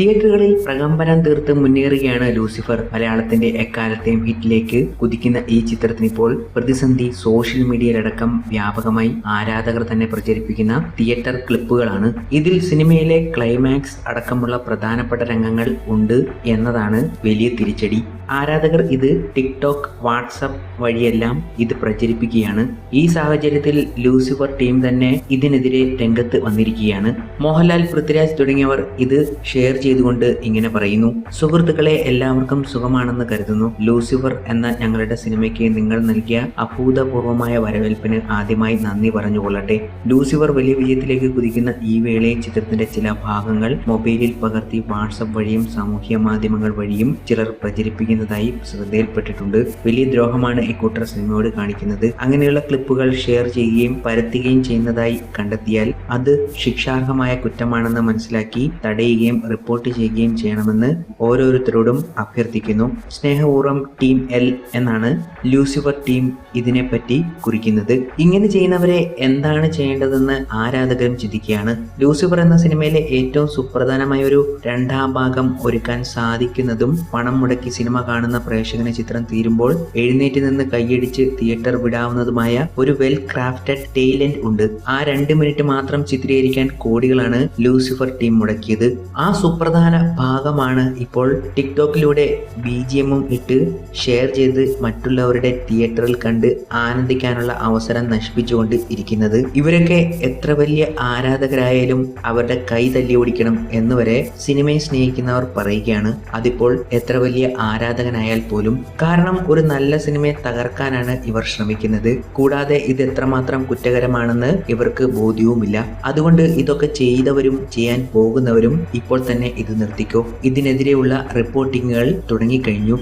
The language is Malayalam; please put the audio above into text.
തിയേറ്ററുകളിൽ പ്രകമ്പനം തീർത്ത് മുന്നേറുകയാണ് ലൂസിഫർ. മലയാളത്തിന്റെ എക്കാലത്തെയും ഹിറ്റിലേക്ക് കുതിക്കുന്ന ഈ ചിത്രത്തിന് ഇപ്പോൾ പ്രതിസന്ധി സോഷ്യൽ മീഡിയയിലടക്കം വ്യാപകമായി ആരാധകർ തന്നെ പ്രചരിപ്പിക്കുന്ന തിയേറ്റർ ക്ലിപ്പുകളാണ്. ഇതിൽ സിനിമയിലെ ക്ലൈമാക്സ് അടക്കമുള്ള പ്രധാനപ്പെട്ട രംഗങ്ങൾ ഉണ്ട് എന്നതാണ് വലിയ തിരിച്ചടി. ആരാധകർ ഇത് ടിക്ടോക്ക് വാട്സപ്പ് വഴിയെല്ലാം ഇത് പ്രചരിപ്പിക്കുകയാണ്. ഈ സാഹചര്യത്തിൽ ലൂസിഫർ ടീം തന്നെ ഇതിനെതിരെ രംഗത്ത് വന്നിരിക്കുകയാണ്. മോഹൻലാൽ പൃഥ്വിരാജ് തുടങ്ങിയവർ ഇത് ഷെയർ ചെയ്തുകൊണ്ട് ഇങ്ങനെ പറയുന്നു സുഹൃത്തുക്കളെ എല്ലാവർക്കും സുഖമാണെന്ന് കരുതുന്നു. ലൂസിഫർ എന്ന ഞങ്ങളുടെ സിനിമയ്ക്ക് നിങ്ങൾ നൽകിയ അഭൂതപൂർവമായ വരവേൽപ്പിന് ആദ്യമായി നന്ദി പറഞ്ഞുകൊള്ളട്ടെ. ലൂസിഫർ വലിയ വിജയത്തിലേക്ക് കുതിക്കുന്ന ഈ വേളയിൽ ചിത്രത്തിന്റെ ചില ഭാഗങ്ങൾ മൊബൈലിൽ പകർത്തി വാട്സപ്പ് വഴിയും സാമൂഹ്യ മാധ്യമങ്ങൾ വഴിയും ചിലർ പ്രചരിപ്പിക്കുന്നതായി ശ്രദ്ധയിൽപ്പെട്ടിട്ടുണ്ട്. വലിയ ദ്രോഹമാണ് ഇക്കൂട്ടർ സിനിമയോട് കാണിക്കുന്നത്. അങ്ങനെയുള്ള ക്ലിപ്പുകൾ ഷെയർ ചെയ്യുകയും പരത്തുകയും ചെയ്യുന്നതായി കണ്ടെത്തിയാൽ അത് ശിക്ഷാർഹമായ കുറ്റമാണെന്ന് മനസ്സിലാക്കി തടയുകയും റിപ്പോർട്ട് ചെയ്യുകയും ചെയ്യണമെന്ന് ഓരോരുത്തരോടും അഭ്യർത്ഥിക്കുന്നു. സ്നേഹപൂർവം ടീം എൽ എന്നാണ് ലൂസിഫർ ടീം ഇതിനെപ്പറ്റി കുറിക്കുന്നത്. ഇങ്ങനെ ചെയ്യുന്നവരെ എന്താണ് ചെയ്യേണ്ടതെന്ന് ആരാധകരും ചിന്തിക്കുകയാണ്. ലൂസിഫർ എന്ന സിനിമയിലെ ഏറ്റവും സുപ്രധാനമായ ഒരു രണ്ടാം ഭാഗം ഒരുക്കാൻ സാധിക്കുന്നതും പണം മുടക്കി സിനിമ കാണുന്ന പ്രേക്ഷകന് ചിത്രം തീരുമ്പോൾ എഴുന്നേറ്റ് നിന്ന് കൈയടിച്ച് തിയേറ്റർ വിടാവുന്നതുമായ ഒരു വെൽ ക്രാഫ്റ്റഡ് ടൈലന്റ് ഉണ്ട്. ആ രണ്ട് മിനിറ്റ് മാത്രം ചിത്രീകരിക്കാൻ കോടികളാണ് ലൂസിഫർ ടീം മുടക്കിയത്. ആ സുപ്രധാന ഭാഗമാണ് ഇപ്പോൾ ടിക്ടോക്കിലൂടെ ബി ജി എമ്മും ഇട്ട് ഷെയർ ചെയ്ത് മറ്റുള്ളവരുടെ തിയേറ്ററിൽ കണ്ട് ആനന്ദിക്കാനുള്ള അവസരം നശിപ്പിച്ചുകൊണ്ട് ഇരിക്കുന്നത്. ഇവരൊക്കെ എത്ര വലിയ ആരാധകരായാലും അവരുടെ കൈ തല്ലി ഓടിക്കണം എന്നുവരെ സിനിമയെ സ്നേഹിക്കുന്നവർ പറയുകയാണ്. അതിപ്പോൾ എത്ര വലിയ ആരാധകനായാൽ പോലും കാരണം ഒരു നല്ല സിനിമയെ തകർക്കാനാണ് ഇവർ ശ്രമിക്കുന്നത്. കൂടാതെ ഇത് എത്രമാത്രം കുറ്റകരമാണെന്ന് ഇവർക്ക് ബോധ്യവുമില്ല. അതുകൊണ്ട് ഇതൊക്കെ ചെയ്തവരും ചെയ്യാൻ പോകുന്നവരും ഇപ്പോൾ ഇത് നിർത്തിക്കോ ഇതിനെതിരെയുള്ള റിപ്പോർട്ടിങ്ങുകൾ തുടങ്ങിക്കഴിഞ്ഞു.